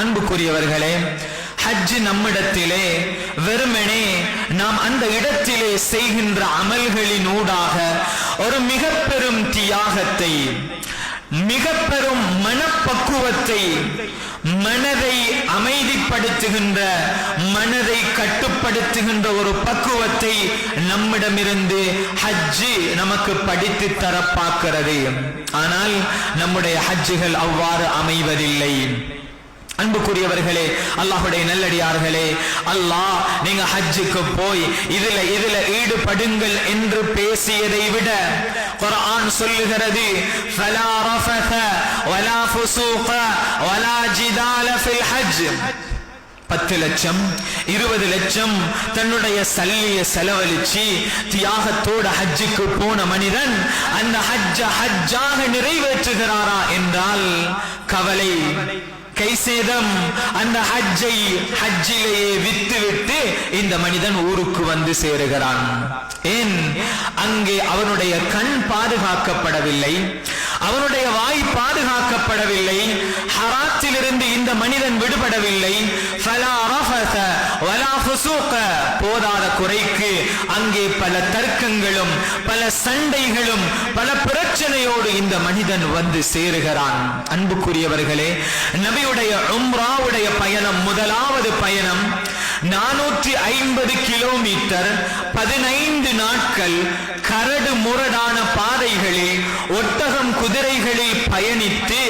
அன்புக்குரியவர்களே ஹஜ்ஜு நம்மிடத்திலே வெறுமனே நாம் அந்த இடத்திலே செய்கின்ற அமல்களின் ஊடாக ஒரு மிக பெரும் தியாகத்தை மிக பெரும் மனப்பக்குவத்தை மனதை அமைதிப்படுத்துகின்ற மனதை கட்டுப்படுத்துகின்ற ஒரு பக்குவத்தை நம்மிடமிருந்து ஹஜ்ஜு நமக்கு படித்து தரப்பாக்கிறது. பார்க்கிறது ஆனால் நம்முடைய ஹஜ்ஜுகள் அவ்வாறு அமைவதில்லை. அன்புக்குரியவர்களே அல்லாஹுடைய நல்லடியார்களே அல்லாஹ் நீங்க ஹஜ்ஜுக்கு போய் இதுல இதுல ஈடுபடுங்கள் என்று பேசியதை விட குர்ஆன் சொல்லுகிறது ஃபலா ரஃபத வலா ஃபுசூக வலா ஜிதால ஃபில் ஹஜ் பத்து லட்சம் இருபது லட்சம் தன்னுடைய சல்லிய செலவழிச்சு தியாகத்தோட ஹஜ்ஜுக்கு போன மனிதன் அந்த ஹஜ்ஜ ஹஜ்ஜாக நிறைவேற்றுகிறாரா என்றால் கவலை. கைசேதம் அந்த ஹஜ்ஜை ஹஜ்ஜிலேயே விட்டுவிட்டு இந்த மனிதன் ஊருக்கு வந்து சேருகிறான். ஏன்? அங்கே அவனுடைய கண் பாதுகாக்கப்படவில்லை. அவனுடைய வாய் பாதுகாக்கப்படவில்லை. ஹராத்திலிருந்து இந்த மனிதன் விடுபடவில்லை ஃபலா ரஃபஸ வலா ஃபுசூக போதாத குறைக்கு அங்கே பல தர்க்கங்களும் பல சண்டைகளும் பல பிரச்சனையோடு இந்த மனிதன் வந்து சேருகிறான். அன்புக்குரியவர்களே நபியுடைய உம்ராவுடைய பயணம் முதலாவது பயணம் நானூற்றி ஐம்பது கிலோமீட்டர் பதினைந்து நாட்கள் கரடு முரடான பாதைகளில் ஒட்டகம் குதிரைகளில் பயணித்து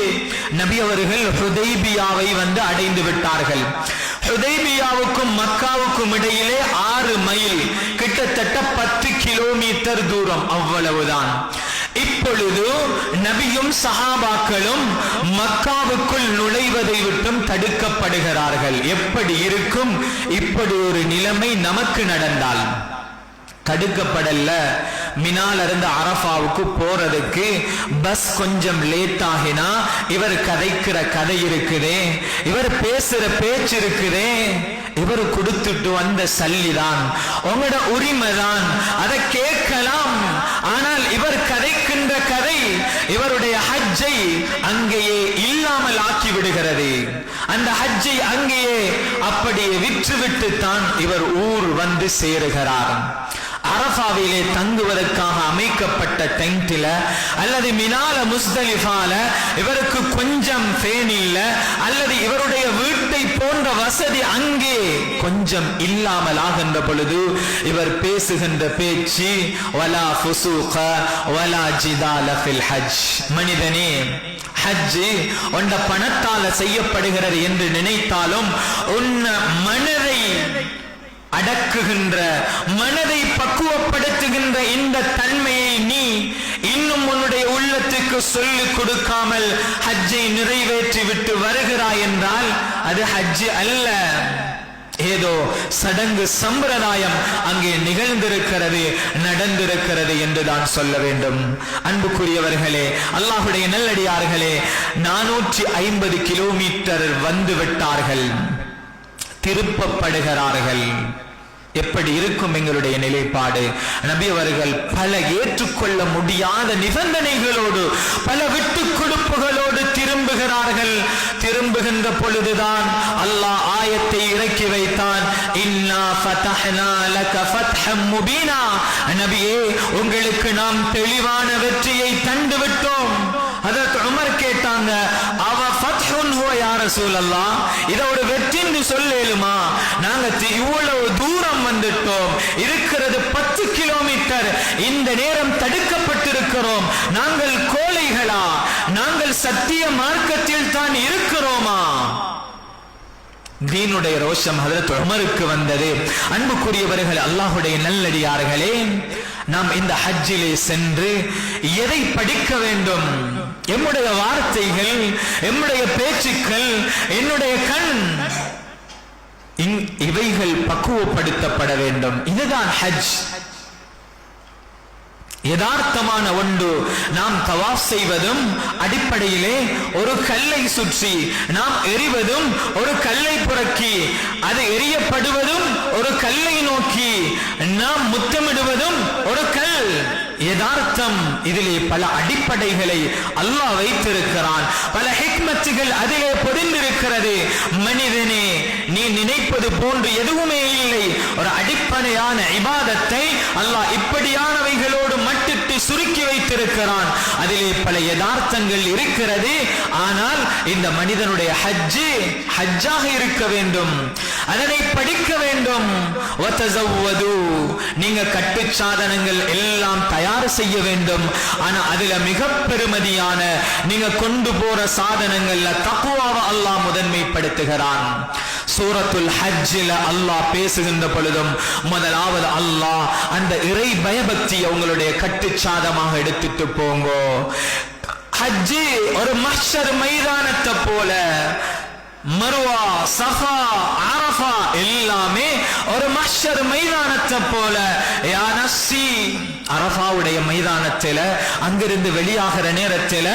நபி அவர்கள் ஹுதைபியாவை வந்து அடைந்து விட்டார்கள். ஹுதைபியாவுக்கும் மக்காவுக்கும் இடையிலே ஆறு மைல் கிட்டத்தட்ட பத்து கிலோமீட்டர் தூரம் அவ்வளவுதான். இப்பொழுது நபியும் சஹாபாக்களும் மக்காவுக்குள் நுழைவதை விட்டும் தடுக்கப்படுகிறார்கள். எப்படி இருக்கும்? இப்படி ஒரு நிலைமை நமக்கு நடந்தால். தடுக்கப்படல. மினால இருந்து அரஃபாவுக்கு போறதுக்கு பஸ் கொஞ்சம் லேட் ஆகினா இவர் கதைக்கிற கதை இருக்குதே இவர் பேசுற பேச்சு இருக்குதே இவர் கொடுத்துட்டு வந்த சல்லிதான். உங்களோட உரிமை தான் அதை கேட்கலாம். ஆனால் இவர் கதைக்கின்ற கதை இவருடைய ஹஜ்ஜை அங்கேயே இல்லாமல் ஆக்கி விடுகிறது அந்த ஹஜ்ஜை அங்கேயே அப்படியே விற்றுவிட்டு தான் இவர் ஊர் வந்து சேருகிறார். அரபாவிலே தங்குவதற்காக அமைக்கப்பட்ட டென்ட்ல அல்லது மினால முஸ்தலிஃபால இவருக்கு கொஞ்சம் ஃபேன் இல்ல அல்லது இவருடைய வீட்டை போன்ற வசதி அங்கே கொஞ்சம் இல்லாமல் ஆகின்ற பொழுது இவர் பேசுகின்ற பேச்சு வலா ஃபுசூக வலா ஜிதால ஃபில் ஹஜ். மனிதனே ஹஜ் உண்ட பணத்தால செய்யப்படுகிறது என்று நினைத்தாலும் உன்ன அடக்குகின்ற மனதை பக்குவப்படுத்துகின்ற இந்த தன்மையை நீ இன்னும் உன்னுடைய உள்ளத்துக்கு சொல்லிக் கொடுக்காமல் ஹஜ்ஜை நிறைவேற்றி விட்டு வருகிறாய் என்றால் அது ஹஜ் அல்ல. ஏதோ சடங்கு சம்பிரதாயம் அங்கே நிகழ்ந்திருக்கிறது நடந்திருக்கிறது என்றுதான் சொல்ல வேண்டும். அன்புக்குரியவர்களே அல்லாஹுடைய நல்லடியார்களே நானூற்றி ஐம்பது கிலோமீட்டர் வந்து விட்டார்கள். திருப்பப்படுகிறார்கள். எப்படி இருக்கும் எங்களுடைய நிலைப்பாடு? நபி அவர்கள் பல ஏற்றுக்கொள்ள முடியாத நிபந்தனைகளோடு பல விட்டு கொடுப்புகளோடு திரும்புகிறார்கள். திரும்புகின்ற பொழுதுதான் அல்லாஹ் ஆயத்தை இறக்கி வைத்தான். முபீனா. நபியே உங்களுக்கு நாம் தெளிவான வெற்றியை தந்துவிட்டு ரசூலல்லா யா ரசூலல்லாஹ் இத ஒரு வெற்றின்னு சொல்லேலுமா? நாங்க இவ்வளவு தூரம் வந்துட்டோம். இருக்கிறது பத்து கிலோமீட்டர். இந்த நேரம் தடுக்கப்பட்டிருக்கிறோம். நாங்கள் கோழைகளா? நாங்கள் சத்திய மார்க்கத்தில் தான் இருக்கிறோமா? தீனுடைய ரோஷம் அதற்கு உமருக்கு வந்தது. அன்புக்குரியவர்கள் அல்லாஹுடைய நல்லடியார்களே நாம் இந்த ஹஜ்ஜிலே சென்று எதை படிக்க வேண்டும்? எம்முடைய வார்த்தைகள் எம்முடைய பேச்சுக்கள் என்னுடைய கண். இவைகள் பக்குவப்படுத்தப்பட வேண்டும். இதுதான் ஹஜ். யதார்த்தமான ஒன்று. நாம் தவாஃப் செய்வதும் அடிப்படையிலே ஒரு கல்லை சுற்றி நாம் எறிவதும் ஒரு கல்லை நோக்கி அது எரியப்படுவதும் ஒரு கல்லை நோக்கி நாம் முத்தமிடுவதும் ஒரு கல். யதார்த்தம் இதிலே பல அடிப்படைகளை அல்லாஹ் வைத்திருக்கிறான். பல ஹிக்மத்துகள் அதிலே பொதிந்திருக்கிறது. மனிதனே நீ நினைப்பது போன்று எதுவுமே இல்லை. ஒரு அடிப்படையான இபாதத்தை அல்லாஹ் இப்படியானவைகளோடு மட்டும் மட்டிட்டு சுருக்கி வைத்திருக்கிறான். அதிலே பல யதார்த்தங்கள் இருக்கிறது. ஆனால் இந்த மனிதனுடைய ஹஜ்ஜு ஹஜ்ஜாக இருக்க வேண்டும். அதனை படிக்க வேண்டும். நீங்க கட்டு சாதனங்கள் எல்லாம் தயார் செய்ய வேண்டும். ஆனா அதுல மிக பெருமதியான நீங்க கொண்டு போற சாதனங்கள்ல தக்குவாவை அல்லாஹ் முதன்மைப்படுத்துகிறான். சூரத்துல் ஹஜ்ஜில அல்லாஹ் பேசுகின்ற பொழுதும் முதலாவது அல்லாஹ் அந்த இறை பயபக்தி அவங்களுடைய கட்டுச்சாதமாக எடுத்துட்டு போங்கோ. ஹஜ்ஜி ஒரு மஷர் மைதானத்தை போல மருவா சஃபா அரஃபா எல்லாமே ஒரு மஷர் மைதானத்தை போல. யா நஃப்ஸி அரஃபாவுடைய மைதானத்தில அங்கிருந்து வெளியாகிற நேரத்தில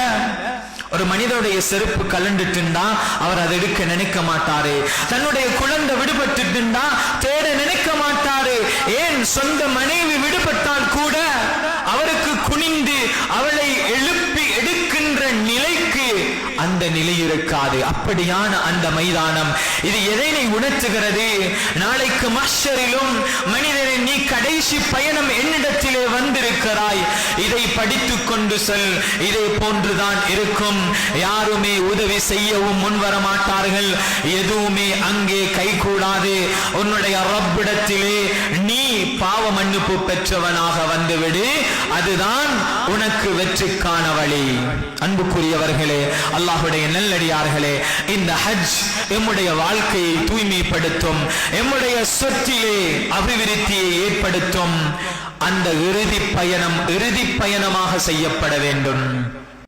ஒரு மனிதனுடைய செருப்பு கலண்டுட்டுண்டா அவர் அதை எடுக்க நினைக்க மாட்டாரு. தன்னுடைய குழந்தை விடுபட்டுட்டுண்டா தேட நினைக்க மாட்டாரு. ஏன் சொந்த மனைவி விடுபட்டால் கூட அவருக்கு குனிந்து அவளை எழுப்பி எடுக்கின்ற நிலைக்கு அந்த நிலை இருக்காது. அப்படியான அந்த மைதானம் இது எதனை உணர்த்துகிறது? நாளைக்கு மஷரிலும் மனிதனை நீ கடைசி பயணம் என்னிடத்திலே வந்திருக்கிறாய். இதை படித்துக் கொண்டு செல். இதே போன்றுதான் இருக்கும். யாருமே உதவி செய்யவும் முன்வர மாட்டார்கள் எதுவுமே அங்கே கைகூடாது. உன்னுடைய ரப்பிடத்திலே நீ பாவ மன்னிப்பு பெற்றவனாக வந்துவிடு. அதுதான் உனக்கு வெற்றிக்கான வழி. அன்புக்குரியவர்களே அல்லாஹுடைய நல்லடியார்களே இந்த ஹஜ் எம்முடைய வாழ்க்கையை தூய்மைப்படுத்தும். எம்முடைய சொத்திலே அபிவிருத்தியை ஏற்படுத்தும். அந்த இறுதி பயணம் இறுதி பயணமாக செய்யப்பட வேண்டும்.